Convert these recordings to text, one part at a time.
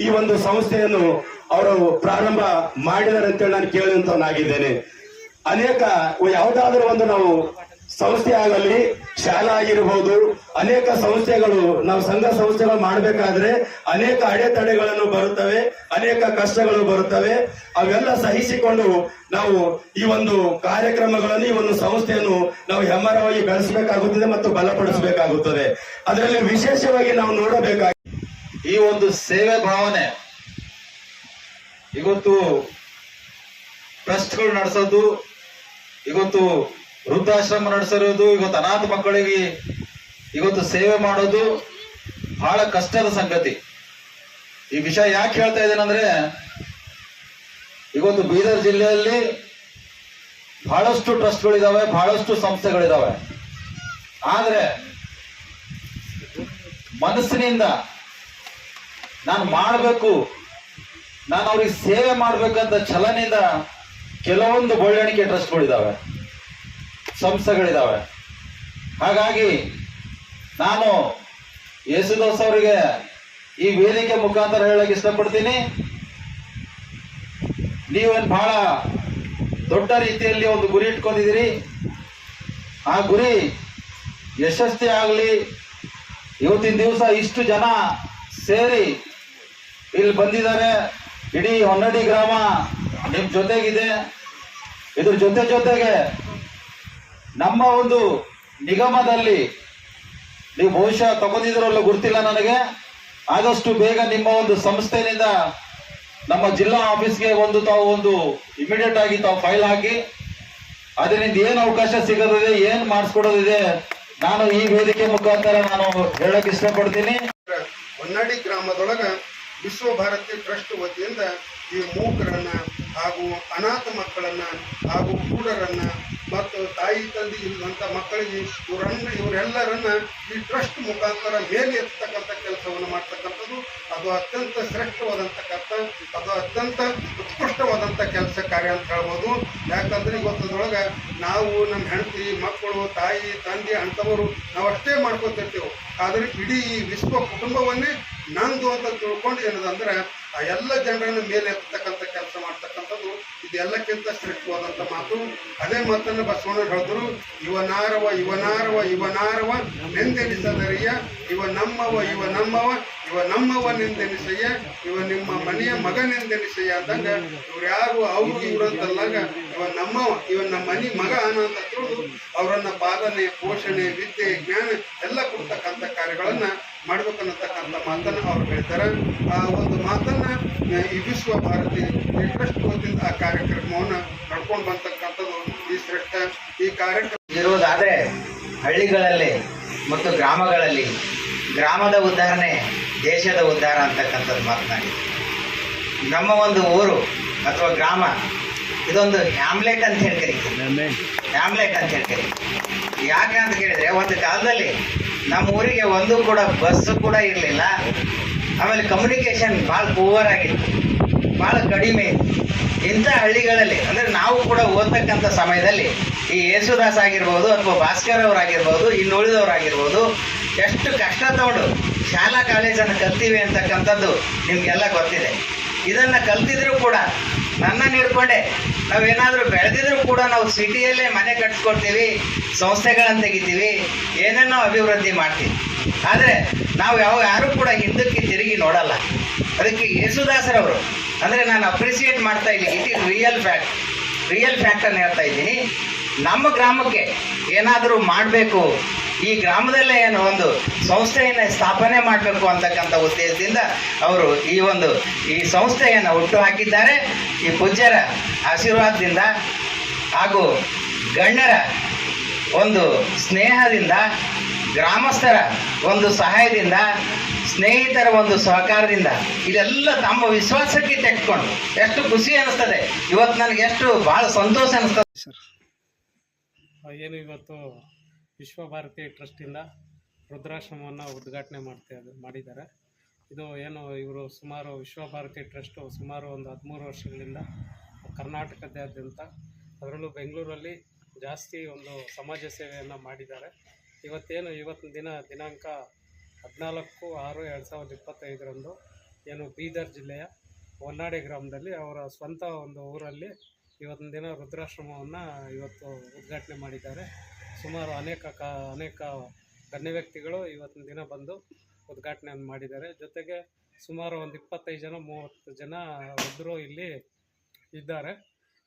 ಈ ಒಂದು ಸಂಸ್ಥೆಯನ್ನು ಅವರು ಪ್ರಾರಂಭ ಮಾಡಿದ್ದಾರೆ ನಾನು ಕೇಳಿದಂತವನಾಗಿದ್ದೇನೆ. ಅನೇಕ ಯಾವುದಾದ್ರೂ ಒಂದು ನಾವು ಸಂಸ್ಥೆ ಆಗಲಿ, ಶಾಲಾ ಆಗಿರಬಹುದು ಅನೇಕ ಸಂಸ್ಥೆಗಳು, ನಾವು ಸಂಘ ಸಂಸ್ಥೆಗಳು ಮಾಡಬೇಕಾದ್ರೆ ಅನೇಕ ಅಡೆತಡೆಗಳನ್ನು ಬರುತ್ತವೆ, ಅನೇಕ ಕಷ್ಟಗಳು ಬರುತ್ತವೆ. ಅವೆಲ್ಲ ಸಹಿಸಿಕೊಂಡು ನಾವು ಈ ಒಂದು ಕಾರ್ಯಕ್ರಮಗಳನ್ನು, ಈ ಒಂದು ಸಂಸ್ಥೆಯನ್ನು ನಾವು ಹೆಮ್ಮರವಾಗಿ ಬೆಳೆಸಬೇಕಾಗುತ್ತದೆ ಮತ್ತು ಬಲಪಡಿಸಬೇಕಾಗುತ್ತದೆ. ಅದರಲ್ಲಿ ವಿಶೇಷವಾಗಿ ನಾವು ನೋಡಬೇಕಾಗಿ ಈ ಒಂದು ಸೇವೆ ಭಾವನೆ ಇವತ್ತು ಟ್ರಸ್ಟ್ಗಳು ನಡೆಸೋದು, ಇವತ್ತು ವೃದ್ಧಾಶ್ರಮ ನಡೆಸಿರೋದು, ಇವತ್ತು ಅನಾಥ ಮಕ್ಕಳಿಗೆ ಇವತ್ತು ಸೇವೆ ಮಾಡೋದು ಬಹಳ ಕಷ್ಟದ ಸಂಗತಿ. ಈ ವಿಷಯ ಯಾಕೆ ಹೇಳ್ತಾ ಇದ್ದೇನೆಂದ್ರೆ ಇವತ್ತು ಬೀದರ್ ಜಿಲ್ಲೆಯಲ್ಲಿ ಬಹಳಷ್ಟು ಟ್ರಸ್ಟ್ಗಳಿದಾವೆ, ಬಹಳಷ್ಟು ಸಂಸ್ಥೆಗಳಿದಾವೆ. ಆದರೆ ಮನಸ್ಸಿನಿಂದ ನಾನು ಮಾಡಬೇಕು. ನಾನು ಅವ್ರಿಗೆ ಸೇವೆ ಮಾಡಬೇಕಂತ ಛಲನಿಂದ ಕೆಲವೊಂದು ಬೊಳ್ಳಣಿಕೆ ಟ್ರಸ್ಟ್ಗಳಿದ್ದಾವೆ ಸಂಸ್ಥೆಗಳಿದ್ದಾವೆ ಹಾಗಾಗಿ ನಾನು ಯೇಸುದಾಸ್ ಅವರಿಗೆ ಈ ವೇದಿಕೆ ಮುಖಾಂತರ ಹೇಳಕ್ಕೆ ಇಷ್ಟಪಡ್ತೀನಿ. ನೀವೇನು ಬಹಳ ದೊಡ್ಡ ರೀತಿಯಲ್ಲಿ ಒಂದು ಗುರಿ ಇಟ್ಕೊಂಡಿದ್ದೀರಿ. ಆ ಗುರಿ ಯಶಸ್ವಿ ಆಗಲಿ. ಇವತ್ತಿನ ದಿವಸ ಇಷ್ಟು ಜನ ಸೇರಿ ಇಲ್ಲಿ ಬಂದಿದ್ದಾರೆ. ಇಡೀ ಹೊನ್ನಡಿ ಗ್ರಾಮ ನಿಮ್ ಜೊತೆಗಿದೆ. ಇದ್ರ ಜೊತೆ ಜೊತೆಗೆ ನಮ್ಮ ಒಂದು ನಿಗಮದಲ್ಲಿ ನೀವು ಬಹುಶಃ ತಗೊಂಡಿದ್ರಲ್ಲ ಗೊತ್ತಿಲ್ಲ ನನಗೆ. ಆದಷ್ಟು ಬೇಗ ನಿಮ್ಮ ಒಂದು ಸಂಸ್ಥೆಯಿಂದ ನಮ್ಮ ಜಿಲ್ಲಾ ಆಫೀಸ್ಗೆ ಒಂದು ತಾವು ಒಂದು ಇಮಿಡಿಯೇಟ್ ಆಗಿ ತಾವು ಫೈಲ್ ಹಾಕಿ, ಅದರಿಂದ ಏನು ಅವಕಾಶ ಸಿಗೋದಿದೆ, ಏನ್ ಮಾಡಿಸ್ಕೊಡೋದಿದೆ, ನಾನು ಈ ವೇದಿಕೆ ಮುಖಾಂತರ ನಾನು ಹೇಳಕ್ ಇಷ್ಟಪಡ್ತೀನಿ. ಹೊನ್ನಡಿ ಗ್ರಾಮದೊಳಗ ವಿಶ್ವಭಾರತಿ ಟ್ರಸ್ಟ್ ವತಿಯಿಂದ ಈ ಮೂಕರನ್ನ ಹಾಗೂ ಅನಾಥ ಮಕ್ಕಳನ್ನ ಹಾಗೂ ಕೂಡರನ್ನು ಮತ್ತು ತಾಯಿ ತಂದೆ ಇಲ್ಲದಂಥ ಮಕ್ಕಳಿಗೆ ಇವರನ್ನ ಇವರೆಲ್ಲರನ್ನ ಈ ಟ್ರಸ್ಟ್ ಮುಖಾಂತರ ಮೇಲೆ ಎತ್ತಕ್ಕಂಥ ಕೆಲಸವನ್ನು ಮಾಡ್ತಕ್ಕಂಥದ್ದು. ಅದು ಅತ್ಯಂತ ಶ್ರೇಷ್ಠವಾದಂಥ ಕರ್ತ, ಅದು ಅತ್ಯಂತ ಉತ್ಕೃಷ್ಟವಾದಂಥ ಕೆಲಸ ಕಾರ್ಯ ಅಂತ ಹೇಳ್ಬೋದು. ಯಾಕಂದ್ರೆ ಗೊತ್ತದೊಳಗೆ ನಾವು ನಮ್ಮ ಹೆಂಡತಿ, ಮಕ್ಕಳು, ತಾಯಿ, ತಂದೆ ಅಂಥವರು ನಾವು ಅಷ್ಟೇ ಮಾಡ್ಕೊತಿರ್ತೇವೆ. ಆದರೆ ಇಡೀ ಈ ವಿಶ್ವ ಕುಟುಂಬವನ್ನೇ ನಂದು ಅಂತ ತಿಳ್ಕೊಂಡು ಏನದಂದ್ರೆ ಆ ಎಲ್ಲ ಜನರನ್ನು ಮೇಲೆ ಎತ್ತಕ್ಕಂಥ ಕೆಲಸ ಮಾಡ್ತಕ್ಕಂಥದ್ದು, ಇದೆಲ್ಲಕ್ಕಿಂತ ಶ್ರೇಷ್ಠವಾದಂಥ ಮಾತು. ಅದೇ ಮಾತನ್ನು ಬಸವಣ್ಣ ಹೇಳಿದ್ರು ಇವನಾರವ ಇವನಾರವ ಇವನಾರವ ನೆಂದೆನಿಸದರಿಯ ಇವ ನಮ್ಮವ ಇವ ನಮ್ಮವ ಇವ ನಮ್ಮವ ನಿಂದೆನಿಸಯ್ಯ ಇವ ನಿಮ್ಮ ಮನೆಯ ಮಗನೆಂದೆನಿಸಯ್ಯ ಅಂದಾಗ, ಇವ್ರು ಯಾರು ಅವರು ಇವ್ರಂತಲ್ಲಾಗ ಇವ ನಮ್ಮವ, ಇವ ನಮ್ಮ ಮನೆ ಮಗ ಅಂತ ತಿಳಿದು, ಅವರನ್ನ ಪಾಲನೆ, ಪೋಷಣೆ, ವಿದ್ಯೆ, ಜ್ಞಾನ ಎಲ್ಲ ಕೊಡ್ತಕ್ಕಂಥ ಕಾರ್ಯಗಳನ್ನ ಮಾಡ್ಬೇಕನ್ನತಕ್ಕಂಥ ಮಾತನ್ನ ಅವ್ರು ಹೇಳ್ತಾರೆ. ಆ ಒಂದು ಮಾತನ್ನ ವಿಶ್ವ ಭಾರತಿ ಇಂಟ್ರೆಸ್ಟ್ ಟ್ರಸ್ಟ್ ವತಿಯಿಂದ ಆ ಕಾರ್ಯಕ್ರಮವನ್ನ ನಡ್ಕೊಂಡು ಬಂತಕ್ಕಂಥದ್ದು ಈ ಶ್ರೇಷ್ಠ ಈ ಕಾರ್ಯಕ್ರಮ ಇರುವುದಾದರೆ ಹಳ್ಳಿಗಳಲ್ಲಿ ಮತ್ತು ಗ್ರಾಮಗಳಲ್ಲಿ ಗ್ರಾಮದ ಉದ್ಧಾರಣೆ ದೇಶದ ಉದ್ಧಾರ ಅಂತಕ್ಕಂಥದ್ದು ಮಾತನಾಡಿ. ನಮ್ಮ ಒಂದು ಊರು ಅಥವಾ ಗ್ರಾಮ ಇದೊಂದು ಹ್ಯಾಮ್ಲೆಟ್ ಅಂತ ಹೇಳ್ತೀರಿ ಹ್ಯಾಮ್ಲೆಟ್. ಅಂತ ಹೇಳ್ತೀರಿ ಯಾಕೆ ಅಂತ ಕೇಳಿದ್ರೆ ಒಂದು ಕಾಲದಲ್ಲಿ ನಮ್ಮ ಊರಿಗೆ ಒಂದು ಕೂಡ ಬಸ್ ಕೂಡ ಇರಲಿಲ್ಲ. ಆಮೇಲೆ ಕಮ್ಯುನಿಕೇಶನ್ ಭಾಳ ಪೂವರ್ ಆಗಿತ್ತು. ಭಾಳ ಕಡಿಮೆ ಇತ್ತು. ಇಂಥ ಹಳ್ಳಿಗಳಲ್ಲಿ, ಅಂದರೆ ನಾವು ಕೂಡ ಓದ್ತಕ್ಕಂಥ ಸಮಯದಲ್ಲಿ ಈ ಯೇಸುದಾಸ್ ಆಗಿರ್ಬೋದು ಅಥವಾ ಭಾಸ್ಕರ್ ಅವರಾಗಿರ್ಬೋದು ಇನ್ನುಳಿದವರಾಗಿರ್ಬೋದು ಎಷ್ಟು ಕಷ್ಟ ತಗೊಂಡು ಶಾಲಾ ಕಾಲೇಜನ್ನು ಕಲ್ತೀವಿ ಅಂತಕ್ಕಂಥದ್ದು ನಿಮಗೆಲ್ಲ ಗೊತ್ತಿದೆ. ಇದನ್ನು ಕಲ್ತಿದ್ರು ಕೂಡ ನನ್ನನ್ನು ಹಿಡ್ಕೊಂಡೆ. ನಾವೇನಾದರೂ ಬೆಳೆದಿದ್ರು ಕೂಡ ನಾವು ಸಿಟಿಯಲ್ಲೇ ಮನೆ ಕಟ್ಸ್ಕೊಡ್ತೀವಿ, ಸಂಸ್ಥೆಗಳನ್ನು ತೆಗಿತೀವಿ ಏನನ್ನೋ ಅಭಿವೃದ್ಧಿ ಮಾಡ್ತೀವಿ. ಆದರೆ ನಾವು ಯಾವ ಯಾರು ಕೂಡ ಹಿಂದಕ್ಕೆ ತಿರುಗಿ ನೋಡಲ್ಲ. ಅದಕ್ಕೆ ಯೇಸುದಾಸರವರು, ಅಂದರೆ ನಾನು ಅಪ್ರಿಸಿಯೇಟ್ ಮಾಡ್ತಾ ಇದ್ದೀನಿ. It is real fact real ಫ್ಯಾಕ್ಟನ್ನು ಹೇಳ್ತಾ ಇದ್ದೀನಿ. ನಮ್ಮ ಗ್ರಾಮಕ್ಕೆ ಏನಾದರೂ ಮಾಡಬೇಕು ಈ ಗ್ರಾಮದಲ್ಲೇ ಏನು ಒಂದು ಸಂಸ್ಥೆಯನ್ನು ಸ್ಥಾಪನೆ ಮಾಡಬೇಕು ಅಂತಕ್ಕಂಥ ಉದ್ದೇಶದಿಂದ ಅವರು ಈ ಒಂದು ಈ ಸಂಸ್ಥೆಯನ್ನು ಹುಟ್ಟು ಹಾಕಿದ್ದಾರೆ. ಈ ಪೂಜ್ಯರ ಆಶೀರ್ವಾದದಿಂದ ಹಾಗೂ ಗಣ್ಯರ ಒಂದು ಸ್ನೇಹದಿಂದ, ಗ್ರಾಮಸ್ಥರ ಒಂದು ಸಹಾಯದಿಂದ, ಸ್ನೇಹಿತರ ಒಂದು ಸಹಕಾರದಿಂದ ಇದೆಲ್ಲ ತಮ್ಮ ವಿಶ್ವಾಸಕ್ಕೆ ತೆಕ್ಕೊಂಡು ಎಷ್ಟು ಖುಷಿ ಅನಿಸ್ತದೆ ಇವತ್ತು ನನಗೆ ಎಷ್ಟು ಭಾಳ ಸಂತೋಷ ಅನಿಸ್ತದೆ ಏನು ಇವತ್ತು ವಿಶ್ವಭಾರತಿ ಟ್ರಸ್ಟಿಂದ ವೃದ್ಧಾಶ್ರಮವನ್ನು ಉದ್ಘಾಟನೆ ಮಾಡ್ತಾ ಮಾಡಿದ್ದಾರೆ. ಇದು ಏನು, ಇವರು ಸುಮಾರು ವಿಶ್ವಭಾರತಿ ಟ್ರಸ್ಟು ಸುಮಾರು ಒಂದು ಹದಿಮೂರು ವರ್ಷಗಳಿಂದ ಕರ್ನಾಟಕದಾದ್ಯಂತ. ಅದರಲ್ಲೂ ಬೆಂಗಳೂರಲ್ಲಿ ಜಾಸ್ತಿ ಒಂದು ಸಮಾಜ ಸೇವೆಯನ್ನು ಮಾಡಿದ್ದಾರೆ. ಇವತ್ತೇನು, ಇವತ್ತಿನ ದಿನ ದಿನಾಂಕ ಹದಿನಾಲ್ಕು ಆರು ಎರಡು ಸಾವಿರದ ಇಪ್ಪತ್ತೈದರಂದು ಏನು ಬೀದರ್ ಜಿಲ್ಲೆಯ ಹೊನ್ನಾಡಿ ಗ್ರಾಮದಲ್ಲಿ ಅವರ ಸ್ವಂತ ಒಂದು ಊರಲ್ಲಿ ಇವತ್ತಿನ ದಿನ ವೃದ್ಧಾಶ್ರಮವನ್ನು ಇವತ್ತು ಉದ್ಘಾಟನೆ ಮಾಡಿದ್ದಾರೆ. ಸುಮಾರು ಅನೇಕ ಕ, ಅನೇಕ ಗಣ್ಯ ವ್ಯಕ್ತಿಗಳು ಇವತ್ತಿನ ದಿನ ಬಂದು ಉದ್ಘಾಟನೆಯನ್ನು ಮಾಡಿದ್ದಾರೆ. ಜೊತೆಗೆ ಸುಮಾರು ಒಂದು ಇಪ್ಪತ್ತೈದು ಜನ, ಮೂವತ್ತು ಜನ ವೃದ್ಧರು ಇಲ್ಲಿ ಇದ್ದಾರೆ.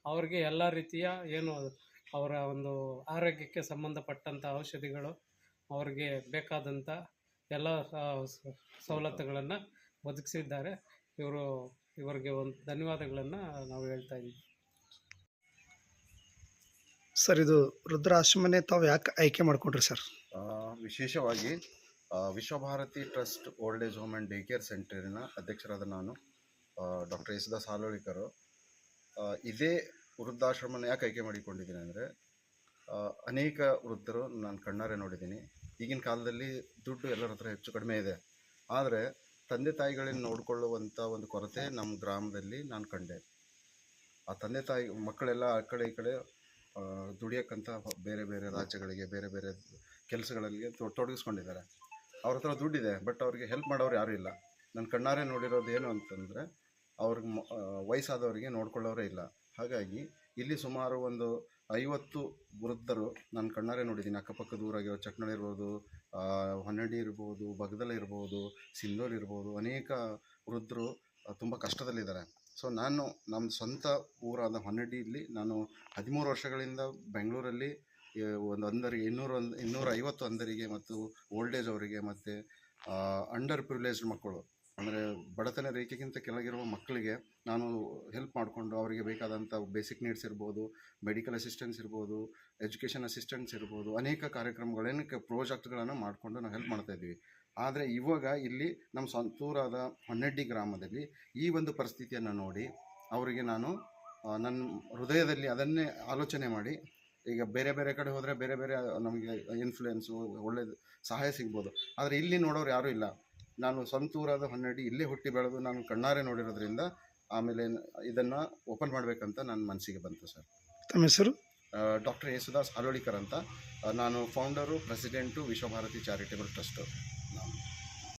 ಅವ್ರಿಗೆ ಎಲ್ಲ ರೀತಿಯ ಏನು ಅವರ ಒಂದು ಆರೋಗ್ಯಕ್ಕೆ ಸಂಬಂಧಪಟ್ಟಂಥ ಔಷಧಿಗಳು ಅವ್ರಿಗೆ ಬೇಕಾದಂಥ ಎಲ್ಲ ಸವಲತ್ತುಗಳನ್ನು ಒದಗಿಸಿದ್ದಾರೆ. ಇವರು, ಇವರಿಗೆ ಒಂದು ಧನ್ಯವಾದಗಳನ್ನು ನಾವು ಹೇಳ್ತಾ ಇದ್ದೀವಿ. ಸರ್, ಇದು ವೃದ್ಧಾಶ್ರಮನೇ ತಾವು ಯಾಕೆ ಆಯ್ಕೆ ಮಾಡಿಕೊಂಡ್ರಿ ಸರ್? ವಿಶೇಷವಾಗಿ Vishwabharati trust old age home and day care ಸೆಂಟರಿನ ಅಧ್ಯಕ್ಷರಾದ ನಾನು ಡಾಕ್ಟರ್ ಯೇಸುದಾಸ್ ಹಾಲೋಳಿಕರು ಇದೇ ವೃದ್ಧಾಶ್ರಮನ ಯಾಕೆ ಆಯ್ಕೆ ಮಾಡಿಕೊಂಡಿದ್ದೀನಿ ಅಂದರೆ ಅನೇಕ ವೃದ್ಧರು ನಾನು ಕಣ್ಣಾರೆ ನೋಡಿದ್ದೀನಿ. ಈಗಿನ ಕಾಲದಲ್ಲಿ ದುಡ್ಡು ಎಲ್ಲರ ಹತ್ರ ಹೆಚ್ಚು ಕಡಿಮೆ ಇದೆ. ಆದರೆ, ತಂದೆ ತಾಯಿಗಳನ್ನ ನೋಡಿಕೊಳ್ಳುವಂಥ ಒಂದು ಕೊರತೆ ನಮ್ಮ ಗ್ರಾಮದಲ್ಲಿ ನಾನು ಕಂಡೆ. ಆ ತಂದೆ ತಾಯಿ, ಮಕ್ಕಳೆಲ್ಲ ಆ ಕಡೆ ಈ ಕಡೆ ದುಡಿಯೋಕ್ಕಂತ ಬೇರೆ ಬೇರೆ ರಾಜ್ಯಗಳಿಗೆ, ಬೇರೆ ಬೇರೆ ಕೆಲಸಗಳಲ್ಲಿ ತೊ- ತೊಡಗಿಸ್ಕೊಂಡಿದ್ದಾರೆ. ಅವ್ರ ಹತ್ರ ದುಡ್ಡಿದೆ ಬಟ್ ಅವ್ರಿಗೆ ಹೆಲ್ಪ್ ಮಾಡೋರು ಯಾರೂ ಇಲ್ಲ. ನನ್ನ ಕಣ್ಣಾರೆ ನೋಡಿರೋದು ಏನು ಅಂತಂದರೆ ಅವ್ರಿಗೆ ವಯಸ್ಸಾದವರಿಗೆ ನೋಡ್ಕೊಳ್ಳೋರೇ ಇಲ್ಲ. ಹಾಗಾಗಿ ಇಲ್ಲಿ ಸುಮಾರು ಒಂದು ಐವತ್ತು ವೃದ್ಧರು ನಾನು ಕಣ್ಣಾರೆ ನೋಡಿದ್ದೀನಿ. ಅಕ್ಕಪಕ್ಕದ ಊರಾಗಿರೋ ಚಟ್ನಳ್ಳಿ ಇರ್ಬೋದು ಹೊನ್ನಡಿ ಇರ್ಬೋದು, ಬಗ್ದಲ್ ಇರ್ಬೋದು ಸಿಂಧೂರ್ ಇರ್ಬೋದು, ಅನೇಕ ವೃದ್ಧರು ತುಂಬ ಕಷ್ಟದಲ್ಲಿದ್ದಾರೆ. ಸೊ ನಾನು ನಮ್ಮ ಸ್ವಂತ ಊರಾದ ಹೊನ್ನಡಿಯಲ್ಲಿ ನಾನು ಹದಿಮೂರು ವರ್ಷಗಳಿಂದ ಬೆಂಗಳೂರಲ್ಲಿ ಒಂದು ಅಂದರಿಗೆ ಇನ್ನೂರ ಒಂದು ಇನ್ನೂರ ಐವತ್ತು ಅಂದರಿಗೆ ಮತ್ತು ಓಲ್ಡ್ ಏಜ್ ಅವರಿಗೆ ಮತ್ತು ಅಂಡರ್ ಪ್ರಿವಿಲೇಜ್ಡ್ ಮಕ್ಕಳು, ಅಂದರೆ ಬಡತನ ರೇಖೆಗಿಂತ ಕೆಳಗಿರುವ ಮಕ್ಕಳಿಗೆ ನಾನು ಹೆಲ್ಪ್ ಮಾಡಿಕೊಂಡು ಅವರಿಗೆ ಬೇಕಾದಂಥ ಬೇಸಿಕ್ ನೀಡ್ಸ್ ಇರ್ಬೋದು ಮೆಡಿಕಲ್ ಅಸಿಸ್ಟೆನ್ಸ್ ಇರ್ಬೋದು ಎಜುಕೇಷನ್ ಅಸಿಸ್ಟೆನ್ಸ್ ಇರ್ಬೋದು, ಅನೇಕ ಕಾರ್ಯಕ್ರಮಗಳೇನಕ್ಕೆ ಪ್ರಾಜೆಕ್ಟ್ಗಳನ್ನು ಮಾಡಿಕೊಂಡು ನಾವು ಹೆಲ್ಪ್ ಮಾಡ್ತಾ ಇದ್ವಿ ಆದರೆ ಇವಾಗ ಇಲ್ಲಿ ನಮ್ಮ ಸಂತೂರಾದ ಹೊನ್ನಡ್ಡಿ ಗ್ರಾಮದಲ್ಲಿ ಈ ಒಂದು ಪರಿಸ್ಥಿತಿಯನ್ನು ನೋಡಿ ಅವರಿಗೆ ನಾನು ನನ್ನ ಹೃದಯದಲ್ಲಿ ಅದನ್ನೇ ಆಲೋಚನೆ ಮಾಡಿ ಈಗ ಬೇರೆ ಬೇರೆ ಕಡೆ ಹೋದರೆ ಬೇರೆ ಬೇರೆ ನಮಗೆ ಇನ್ಫ್ಲೂಯೆನ್ಸು ಒಳ್ಳೆಯದು ಸಹಾಯ ಸಿಗ್ಬೋದು. ಆದರೆ ಇಲ್ಲಿ ನೋಡೋರು ಯಾರೂ ಇಲ್ಲ. ನಾನು ಸ್ವಂತೂರಾದ ಹೊನ್ನಡಿ ಇಲ್ಲೇ ಹುಟ್ಟಿ ಬೆಳೆದು ನಾನು ಕಣ್ಣಾರೆ ನೋಡಿರೋದ್ರಿಂದ ಆಮೇಲೆ ಇದನ್ನು ಓಪನ್ ಮಾಡಬೇಕಂತ ನನ್ನ ಮನಸ್ಸಿಗೆ ಬಂತು ಸರ್. ತಮ್ಮ ಹೆಸರು? ಡಾಕ್ಟರ್ ಯೇಸುದಾಸ್ ಹಾಲೋಳಿಕರ್ ಅಂತ. ನಾನು founder president Vishwabharati charitable trust.